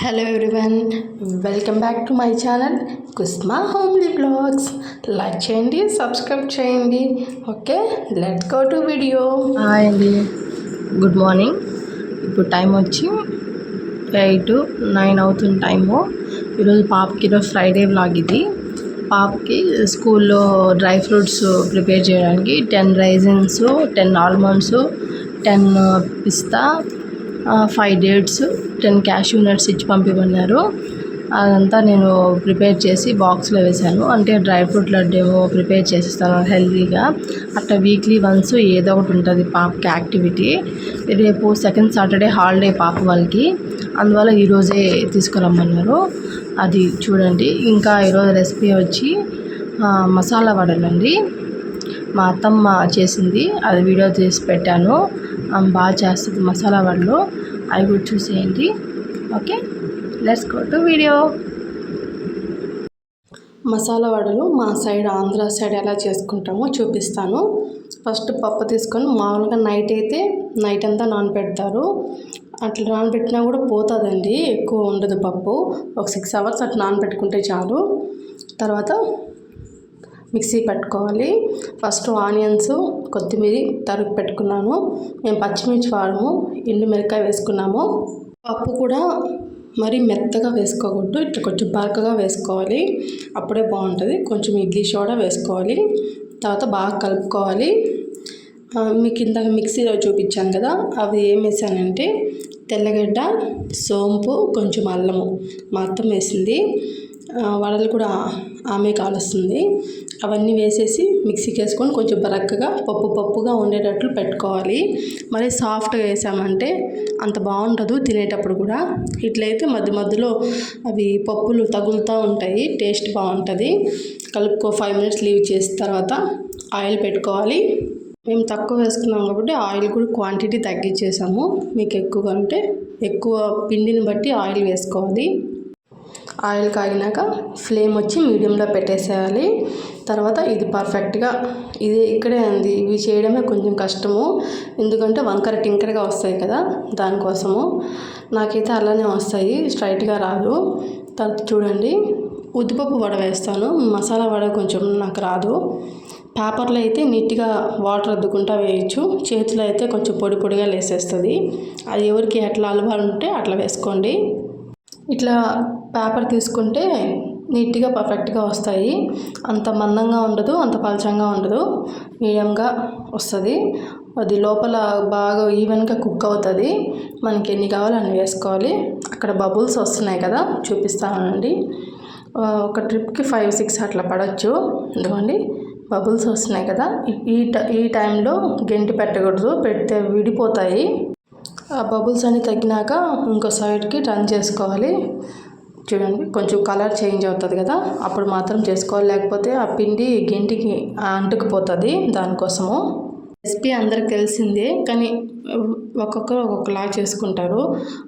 Hello everyone welcome back to my channel Kusma homely vlogs like చేయండి subscribe చేయండి. Okay let go to video hi అండి good morning ఇప్పుడు time వచ్చి eight nine అవుతున్న time ఈరోజు పాపకి ఈరోజు ఫ్రైడే బ్లాగ్ ఇది. పాపకి స్కూల్లో డ్రై ఫ్రూట్స్ ప్రిపేర్ చేయడానికి ten raisins ten almonds ten pista five dates ten cashew nuts ఇచ్చి పంపిమన్నారు అదంతా నేను ప్రిపేర్ చేసి బాక్స్లో వేశాను. అంటే డ్రై ఫ్రూట్ లడ్డు ఏమో ప్రిపేర్ చేసిస్తాను హెల్తీగా అట్లా వీక్లీ వన్స్ ఏదో ఒకటి ఉంటుంది పాపకి యాక్టివిటీ. రేపు సెకండ్ సాటర్డే హాలిడే పాప వాళ్ళకి. అందువల్ల ఈరోజే తీసుకురమ్మన్నారు. అది చూడండి. ఇంకా ఈరోజు రెసిపీ వచ్చి మసాలా వడలండి మా అత్తమ్మ చేసింది. అది వీడియో తీసి పెట్టాను. బాగా చేస్తుంది మసాలా వడలు. అవి కూడా చూసేయండి. Okay? Let's go to video masala వడలు మా సైడ్ ఆంధ్ర సైడ్ ఎలా చేసుకుంటామో చూపిస్తాను. ఫస్ట్ పప్పు తీసుకొని మామూలుగా నైట్ అయితే నైట్ అంతా నానబెడతారు. అట్లా నానబెట్టినా కూడా పోతుందండి ఎక్కువ ఉండదు పప్పు. ఒక సిక్స్ అవర్స్ అట్లా నానబెట్టుకుంటే చాలు. తర్వాత మిక్సీ పెట్టుకోవాలి. ఫస్ట్ ఆనియన్స్ కొత్తిమీర తరుగు పెట్టుకున్నాను. మేము పచ్చిమిర్చి వాడము ఎండు మిరకాయ వేసుకున్నాము. పప్పు కూడా మరీ మెత్తగా వేసుకోకూడదు ఇట్లా కొంచెం బరకగా వేసుకోవాలి. అప్పుడే బాగుంటుంది. కొంచెం ఇడ్లీ సోడా వేసుకోవాలి. తర్వాత బాగా కలుపుకోవాలి. మీకు ఇందాక మిక్సీలో చూపించాను కదా అవి ఏం వేసానంటే తెల్లగడ్డ సోంపు కొంచెం అల్లము మా అత్తం వేసింది వడలు కూడా ఆమె కాలుస్తుంది. అవన్నీ వేసేసి మిక్సీకి వేసుకొని కొంచెం బరక్కగా పప్పు పప్పుగా ఉండేటట్లు పెట్టుకోవాలి. మరి సాఫ్ట్గా వేసామంటే అంత బాగుండదు తినేటప్పుడు కూడా. ఇట్లయితే మధ్య మధ్యలో అవి పప్పులు తగులుతూ ఉంటాయి టేస్ట్ బాగుంటుంది. కలుపుకో ఫైవ్ మినిట్స్ లీవ్ చేసిన తర్వాత ఆయిల్ పెట్టుకోవాలి. మేము తక్కువ వేసుకున్నాం కాబట్టి ఆయిల్ కూడా క్వాంటిటీ తగ్గించేసాము. మీకు ఎక్కువ అంటే ఎక్కువ పిండిని బట్టి ఆయిల్ వేసుకోవాలి. ఆయిల్ కాగినాక ఫ్లేమ్ వచ్చి మీడియంలో పెట్టేసేయాలి. తర్వాత ఇది పర్ఫెక్ట్గా ఇది ఇక్కడే ఉంది. ఇవి చేయడమే కొంచెం కష్టము. ఎందుకంటే వంకర టింకరగా వస్తాయి కదా దానికోసము. నాకైతే అలానే వస్తాయి. స్ట్రైట్గా రాదు. తర్వాత చూడండి. ఉద్దిపప్పు వడ వేస్తాను. మసాలా వడ కొంచెం నాకు రాదు. పేపర్లో అయితే నీట్గా వాటర్ అద్దుకుంటా వేయచ్చు. చేతిలో అయితే కొంచెం పొడి పొడిగా లేసేస్తుంది. అది ఎవరికి ఎట్లా అలవాటు ఉంటే అట్లా వేసుకోండి. ఇట్లా పేపర్ తీసుకుంటే నీట్గా పర్ఫెక్ట్గా వస్తాయి. అంత మందంగా ఉండదు అంత పలచంగా ఉండదు. మీడియంగా వస్తుంది. అది లోపల బాగా ఈవెన్గా కుక్ అవుతుంది. మనకి ఎన్ని కావాలో అన్ని వేసుకోవాలి. అక్కడ బబుల్స్ వస్తున్నాయి కదా చూపిస్తానండి. ఒక ట్రిప్కి ఫైవ్ సిక్స్ అట్లా పడవచ్చు ఇదిగోండి బబుల్స్ వస్తున్నాయి కదా. ఈ- ఈ ఈ టైంలో గెంటి పెట్టకూడదు పెడితే విడిపోతాయి. ఆ బబుల్స్ అన్ని తగ్గినాక ఇంకో సైడ్కి టర్న్ చేసుకోవాలి. చూడండి కొంచెం కలర్ చేంజ్ అవుతుంది కదా. అప్పుడు మాత్రం చేసుకోవాలి. లేకపోతే ఆ పిండి గింటికి అంటుకుపోతుంది దానికోసము. రెసిపీ అందరికి తెలిసిందే కానీ ఒక్కొక్కరు ఒక్కొక్కలా చేసుకుంటారు.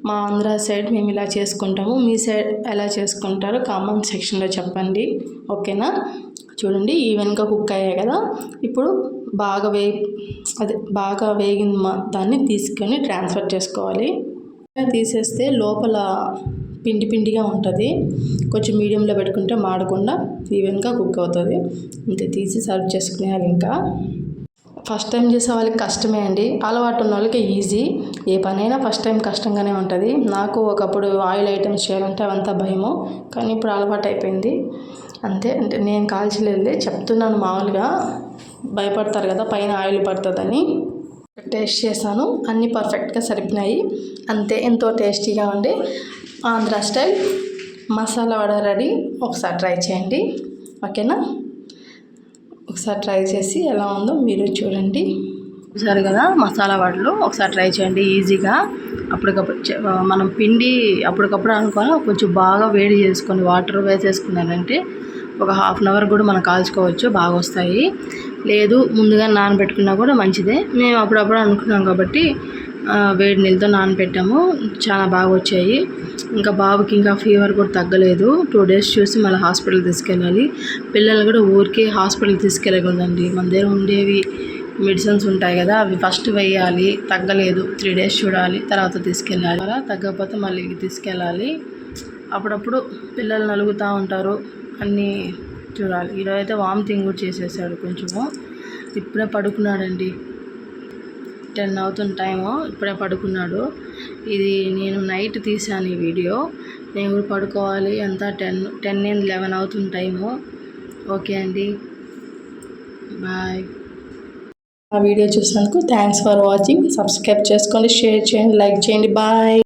మా ఆంధ్ర సైడ్ మేము ఇలా చేసుకుంటాము మీ సైడ్ ఎలా చేసుకుంటారు కామెంట్ సెక్షన్లో చెప్పండి. ఓకేనా? చూడండి ఈవెన్గా కుక్ అయ్యాయి కదా. ఇప్పుడు బాగా వే అదే బాగా వేగిన దాన్ని తీసుకొని ట్రాన్స్ఫర్ చేసుకోవాలి. తీసేస్తే లోపల పిండి పిండిగా ఉంటుంది. కొంచెం మీడియంలో పెట్టుకుంటే మాడకుండా ఈవెన్గా కుక్ అవుతుంది. అంతే తీసి సర్వ్ చేసుకునేయాలి ఇంకా. ఫస్ట్ టైం చేసే వాళ్ళకి కష్టమే అండి. అలవాటు ఉన్న వాళ్ళకి ఈజీ. ఏ పనైనా ఫస్ట్ టైం కష్టంగానే ఉంటుంది. నాకు ఒకప్పుడు ఆయిల్ ఐటమ్స్ చేయాలంటే అవంతా భయము. కానీ ఇప్పుడు అలవాటు అయిపోయింది. అంతే. అంటే నేను కాల్చలేదులే. చెప్తున్నాను మామూలుగా. భయపడతారు కదా పైన ఆయిల్ పడుతుందని. టేస్ట్ చేశాను. అన్నీ పర్ఫెక్ట్గా సరిపోయినాయి. అంతే. ఎంతో టేస్టీగా ఉండి ఆంధ్ర స్టైల్. మసాలా వడ రెడీ. ఒకసారి ట్రై చేయండి. ఓకేనా? ఒకసారి ట్రై చేసి ఎలా ఉందో మీరు చూడండి. చూసారు కదా మసాలా వడలు. ఒకసారి ట్రై చేయండి ఈజీగా. అప్పటికప్పుడు చే- మనం పిండి అప్పటికప్పుడు అనుకొని కొంచెం బాగా వేడి చేసుకొని వాటర్ వేసేసుకున్నానంటే ఒక హాఫ్ అన్ అవర్ కూడా మనం కాల్చుకోవచ్చు బాగా వస్తాయి. లేదు ముందుగా నానబెట్టుకున్నా కూడా మంచిదే. మేము అప్పుడప్పుడు అనుకున్నాం కాబట్టి వేడి నీళ్ళతో నానబెట్టాము. చాలా బాగా వచ్చాయి. ఇంకా బాబుకి ఇంకా ఫీవర్ కూడా తగ్గలేదు. టూ డేస్ చూసి మళ్ళీ హాస్పిటల్ తీసుకెళ్ళాలి. పిల్లలు కూడా ఊరికే హాస్పిటల్ తీసుకెళ్ళకూడదండి. మన దగ్గర ఉండేవి మెడిసిన్స్ ఉంటాయి కదా అవి ఫస్ట్ వేయాలి. తగ్గలేదు. త్రీ డేస్ చూడాలి. తర్వాత తీసుకెళ్ళాలి. అలా తగ్గకపోతే మళ్ళీ తీసుకెళ్ళాలి. అప్పుడప్పుడు పిల్లలు నలుగుతూ ఉంటారు. అన్నీ చూడాలి. ఈరోజు అయితే వామిటింగ్ కూడా చేసేసాడు కొంచెము. ఇప్పుడే పడుకున్నాడండి. టెన్ అవుతున్న టైము ఇప్పుడే పడుకున్నాడు. ఇది నేను నైట్ తీసాను ఈ వీడియో. నేను కూడా పడుకోవాలి అంతా టెన్ టెన్ లెవెన్ అవుతున్న టైము ఓకే అండి. బాయ్. ఆ వీడియో చూసినందుకు థ్యాంక్స్ ఫర్ వాచింగ్. సబ్స్క్రైబ్ చేసుకోండి షేర్ చేయండి లైక్ చేయండి. బాయ్.